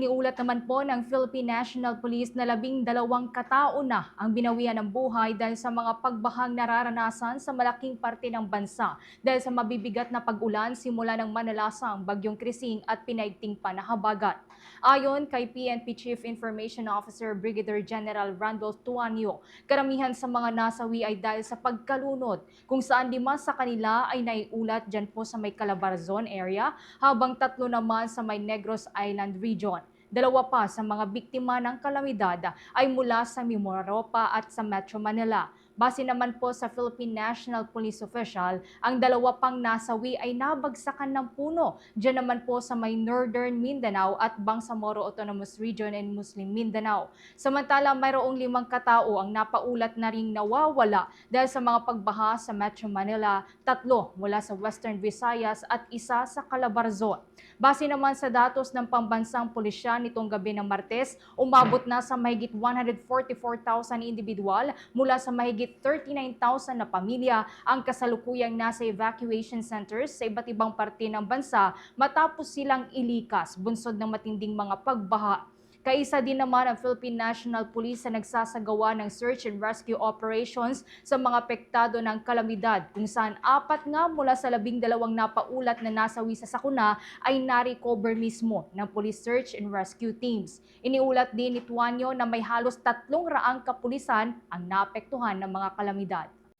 Niulat naman po ng Philippine National Police na labing dalawang katao na ang binawian ng buhay dahil sa mga pagbahang nararanasan sa malaking parte ng bansa dahil sa mabibigat na pag-ulan simula ng manalasang bagyong Krising at pinaigting pa na habagat. Ayon kay PNP Chief Information Officer Brigadier General Randolph Tuanyo, karamihan sa mga nasawi ay dahil sa pagkalunod kung saan lima sa kanila ay naiulat dyan po sa may Calabarzon area habang tatlo naman sa may Negros Island region. Dalawa pa sa mga biktima ng kalamidad ay mula sa Mimaropa at sa Metro Manila. Base naman po sa Philippine National Police official, ang dalawa pang nasawi ay nabagsakan ng puno. Diyan naman po sa may Northern Mindanao at Bangsamoro Autonomous Region and Muslim Mindanao. Samantala, mayroong limang katao ang napaulat na ring nawawala dahil sa mga pagbaha sa Metro Manila, tatlo mula sa Western Visayas at isa sa Calabarzon. Base naman sa datos ng pambansang pulisya nitong gabi ng Martes, umabot na sa mahigit 144,000 individual mula sa mahigit 39,000 na pamilya ang kasalukuyang nasa evacuation centers sa iba't ibang parte ng bansa matapos silang ilikas bunsod ng matinding mga pagbaha Kaisa din naman ang Philippine National Police sa nagsasagawa ng search and rescue operations sa mga apektado ng kalamidad kung saan apat nga mula sa labing dalawang napaulat na nasawi sa sakuna ay na-recover mismo ng police search and rescue teams. Iniulat din ni Tuanyo na may halos tatlong raang kapulisan ang naapektuhan ng mga kalamidad.